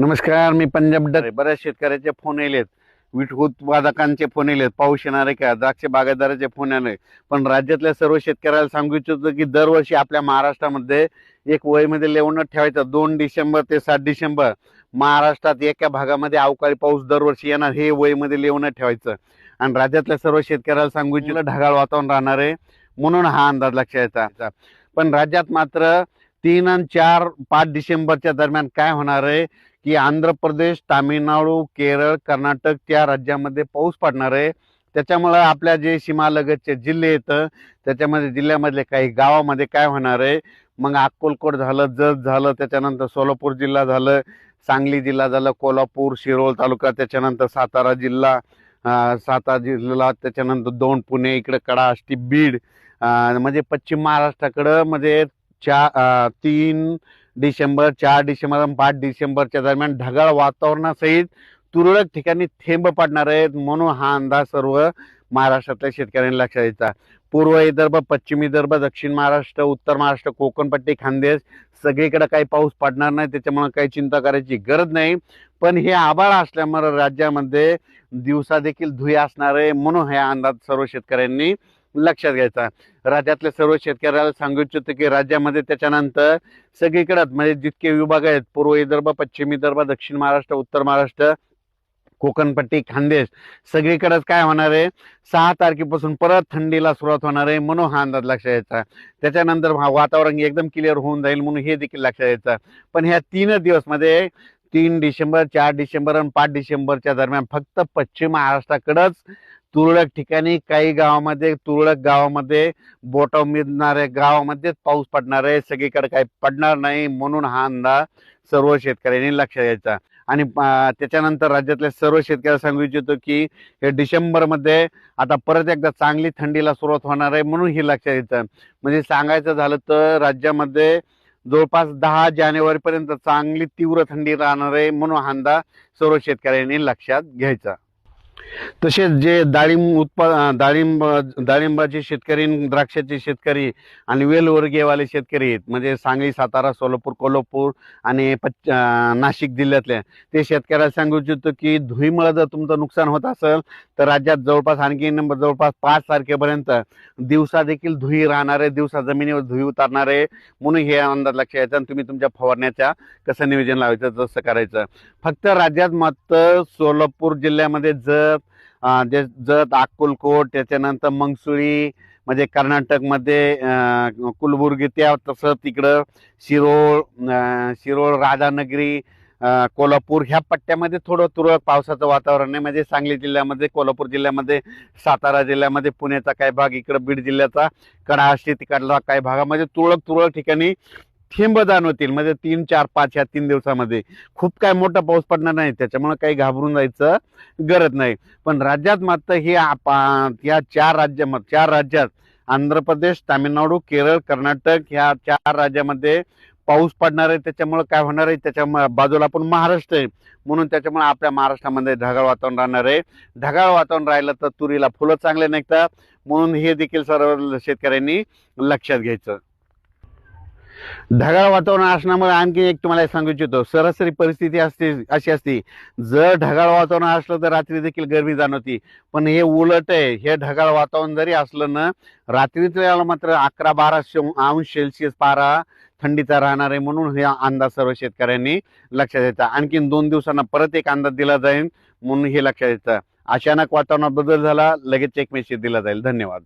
नमस्कार मी पंजाब डरे बऱ्याच शेतकऱ्याचे फोन येलेत वीट उत्पादकांचे फोन येलेत पाऊस येणार आहे का? द्राक्ष बागायतदाराचे फोन आले पण राज्यातल्या सर्व शेतकऱ्याला सांगू इच्छितो की दरवर्षी आपल्या महाराष्ट्रामध्ये एक वयमध्ये लेवणं ठेवायचं. दोन डिसेंबर ते सात डिसेंबर. महाराष्ट्रात एका भागामध्ये अवकाळी पाऊस दरवर्षी येणार. हे वयमध्ये लेवणं ठेवायचं. आणि राज्यातल्या सर्व शेतकऱ्याला सांगू इच्छितलं ढगाळ वातावरण राहणार आहे. म्हणून हा अंदाज लक्षात यायचा पण राज्यात मात्र तीन आणि चार पाच डिसेंबरच्या दरम्यान काय होणार आहे? की आंध्र प्रदेश तामिळनाडू केरळ कर्नाटक त्या राज्यामध्ये पाऊस पडणार आहे. त्याच्यामुळं आपल्या जे सीमालगतचे जिल्हे येतं त्याच्यामध्ये जिल्ह्यामधले काही गावामध्ये काय होणार आहे? मग अक्कलकोट झालं जत झालं त्याच्यानंतर सोलापूर जिल्हा झालं सांगली जिल्हा झालं कोल्हापूर शिरोळ तालुका त्याच्यानंतर सातारा जिल्हा सातारा जिल्हा त्याच्यानंतर दोन पुणे इकडे कडा आष्टी बीड म्हणजे पश्चिम महाराष्ट्राकडं म्हणजे चा तीन डिसेंबर चार डिसेंबर आणि पाच डिसेंबरच्या दरम्यान ढगाळ वातावरणासहित तुरळक ठिकाणी थेंब पडणार आहेत. म्हणून हा अंदाज सर्व महाराष्ट्रातल्या शेतकऱ्यांनी लक्षात द्यायचा पूर्व विदर्भ पश्चिम विदर्भ दक्षिण महाराष्ट्र उत्तर महाराष्ट्र कोकणपट्टी खानदेश सगळीकडे काही पाऊस पडणार नाही. त्याच्यामुळे काही चिंता करायची गरज नाही. पण हे आभाळ असल्यामुळे राज्यामध्ये दिवसा देखील धुय असणार आहे. म्हणून हे अंदाज सर्व शेतकऱ्यांनी लक्षात घ्यायचा. राज्यातल्या सर्व शेतकऱ्याला सांगू इच्छितो की राज्यामध्ये त्याच्यानंतर सगळीकडं म्हणजे जितके विभाग आहेत पूर्व विदर्भ पश्चिम विदर्भ दक्षिण महाराष्ट्र उत्तर महाराष्ट्र कोकणपट्टी खानदेश सगळीकडेच काय होणार आहे? सहा तारखेपासून परत थंडीला सुरुवात होणार आहे म्हणून हा अंदाज लक्षात यायचा त्याच्यानंतर वातावरण एकदम क्लिअर होऊन जाईल म्हणून हे देखील लक्षात यायचं पण ह्या तीन दिवसमध्ये तीन डिसेंबर चार डिसेंबर आणि पाच डिसेंबरच्या दरम्यान फक्त पश्चिम महाराष्ट्राकडंच तुरळक ठिकाणी काही गावामध्ये तुरळक गावामध्ये बोटा मिळणाऱ्या गावामध्येच पाऊस पडणार आहे सगळीकडे काही पडणार नाही म्हणून हा अंदाज सर्व शेतकऱ्यांनी लक्षात घ्यायचा. आणि त्याच्यानंतर राज्यातल्या सर्व शेतकऱ्याला सांगू इच्छितो की हे डिसेंबरमध्ये आता परत एकदा चांगली थंडीला सुरुवात होणार आहे म्हणून हे लक्षात येतं. म्हणजे सांगायचं झालं तर राज्यामध्ये जवळपास दहा जानेवारीपर्यंत चांगली तीव्र थंडी राहणार आहे म्हणून हा अंदाज सर्व शेतकऱ्यांनी लक्षात घ्यायचा. तसेच जे डाळिंब उत्पा डाळिंब डाळिंबाचे शेतकरी आणि द्राक्षाचे शेतकरी आणि वेलवर्गीयवाले शेतकरी आहेत. म्हणजे सांगली सातारा सोलापूर कोल्हापूर आणि पच नाशिक जिल्ह्यातल्या ते शेतकऱ्याला सांगू इच्छितो की धुईमुळं जर तुमचं नुकसान होत असेल तर राज्यात जवळपास आणखी जवळपास पाच तारखेपर्यंत दिवसा देखील धुई राहणार आहे दिवसा जमिनीवर धुई उतारणार आहे म्हणून हे अंदाज लक्षात यायचं आणि तुम्ही तुमच्या फवारण्याच्या कसं नियोजन लावायचं तसं करायचं. फक्त राज्यात मात्र सोलापूर जिल्ह्यामध्ये जत जे जत अक्कलकोट त्याच्यानंतर मंगसुळी म्हणजे कर्नाटकमध्ये कुलबुर्गी त्या तसं तिकडं शिरोळ शिरोळ राधानगरी कोल्हापूर ह्या पट्ट्यामध्ये थोडं तुरळक पावसाचं वातावरण आहे. म्हणजे सांगली जिल्ह्यामध्ये कोल्हापूर जिल्ह्यामध्ये सातारा जिल्ह्यामध्ये पुण्याचा काही भाग इकडं बीड जिल्ह्याचा कडाहाशी तिकडला काही भागामध्ये तुरळक तुरळक ठिकाणी थेंब जाणवतील म्हणजे तीन चार पाच ह्या तीन दिवसामध्ये. खूप काय मोठा पाऊस पडणार नाही. त्याच्यामुळे काही घाबरून जायचं गरज नाही. पण राज्यात मात्र हे या चार राज्य चार राज्यात आंध्र प्रदेश तामिळनाडू केरळ कर्नाटक ह्या चार राज्यामध्ये पाऊस पडणार आहे त्याच्यामुळे काय होणार आहे? त्याच्या बाजूला पण महाराष्ट्र आहे. म्हणून त्याच्यामुळे आपल्या महाराष्ट्रामध्ये ढगाळ वातावरण राहणार आहे. ढगाळ वातावरण राहिलं तर तुरीला फुलं चांगले निघतात. म्हणून हे देखील सर्व शेतकऱ्यांनी लक्षात घ्यायचं. ढगाळ वातावरण असण्यामुळे आणखी एक तुम्हाला सांगू इच्छितो. सरासरी परिस्थिती असते अशी असते. जर ढगाळ वातावरण असलं तर रात्री देखील गरमी जाणवती. पण हे उलट आहे. हे ढगाळ वातावरण जरी असलं ना रात्रीच्या मात्र अकरा बारा अंश सेल्सिअस पारा थंडीचा राहणार आहे म्हणून हे अंदाज सर्व शेतकऱ्यांनी लक्षात द्यायचा आणखीन दोन दिवसांना परत एक अंदाज दिला जाईल म्हणून हे लक्षात येतं. अचानक वातावरणात बदल झाला लगेच एक दिला जाईल. धन्यवाद.